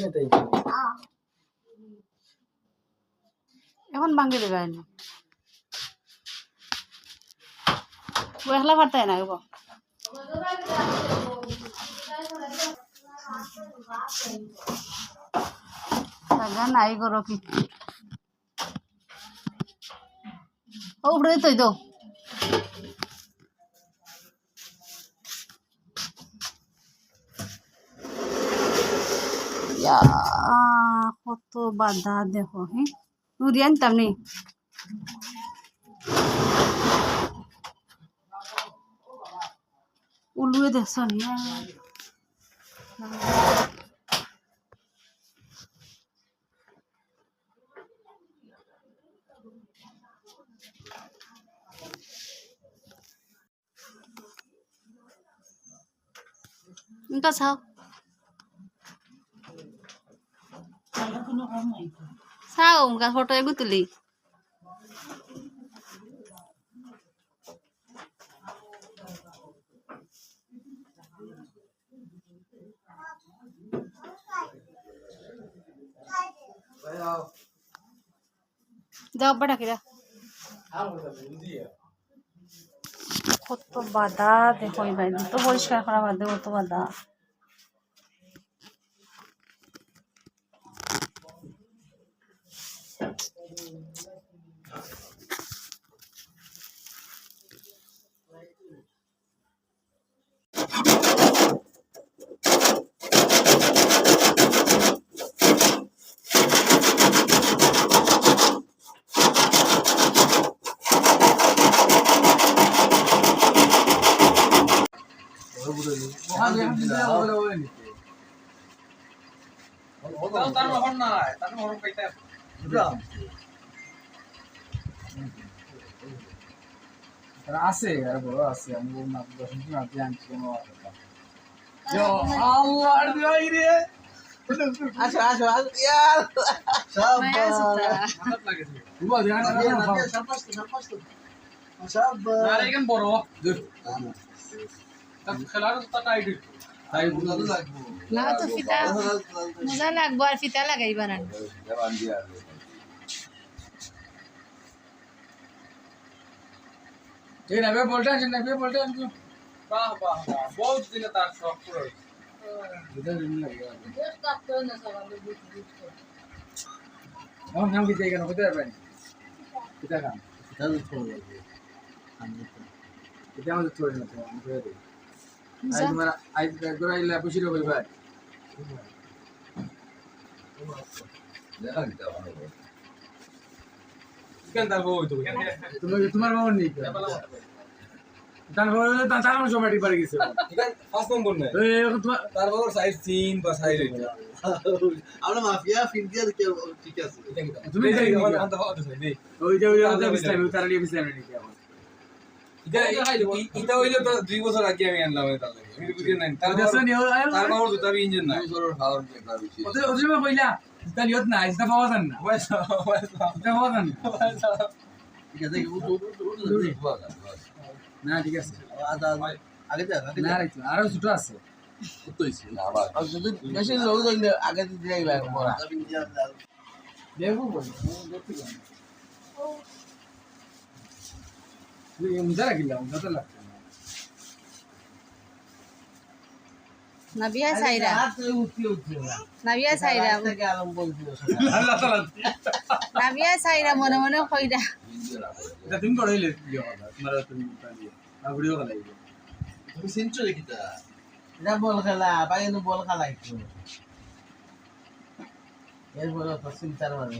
এটাই এখন ভাঙি দেবে আইনি ও একলা পারতাই না গো জাগা নাই করো কি ও উপরে তুই তো ইয়া, কত বাধা দেখো হ্যাঁ নুরি আনতাম নি উলুয়ে দেখছ নি ఇంకా গা ফটো এগু তুলি যাও আব্বা ডাকিরা কত বাধা দেখো বাইরে তো পরিষ্কার করা বাদে কত বাধা তার বাবার নাই তার বাবার কইতে Asik ya, bro. Asik. Aku nak berhenti nanti yang cuma. Ya Allah, dia ini. Asal, asal, asal. Ya. Sabar. Dua jangan. Sabar, sabar, sabar. Sabar. Nari kan boro. Dur. Tak kelar tak ada. না তো ফিতা। মজা লাগবো আর ফিতা লাগাইবা না এই না বে বলটা আনছেন না বে বলটা আনছেন। বাহ বাহ বাহ বহুত দিনে তার শখ পুরো বুঝা দিন লাগে এখন নাম কি জায়গা না হতে পারবেন কিতা কাম এটা আমাদের না করে আজ তোমার আজ একবার আইলে বসে রইবে ভাই তার তোমার বাবা নেই তার তার তার পারে গেছে। পাঁচ নম্বর তার বাবার সাইজ তিন বা সাইজ আমরা মাফিয়া ফিনদিয়ার কে ঠিক আছে। তুমি ওই যে ওই যে ইসলাম তার ইসলাম এটা হইলে তো দুই বছর আগে আমি আনলাম তার লাগে। আমি বুঝি নাই। তার নিয়ে তার বাবার জুতা ইঞ্জিন নাই। ওদের ওদের কইলা তার ইয়ত না। ইসটা পাওয়া যান না। ইসটা পাওয়া যান ঠিক আছে না ঠিক আছে। আগে না আরও ছোট আছে। আগে দেখব রাখিলাম যত লাগছে না। নাবিয়া সাইরা। নাবিয়া সাইরা। নাবিয়া সাইরা মনে মনে কইরা। তুমি ইয়ে তোমার তুমি আইবে। তুমি সিনছো দেখিতা এটা বল খেলা বাইরে বল খেলা একটু। এরপরে তো চিন্তার মানে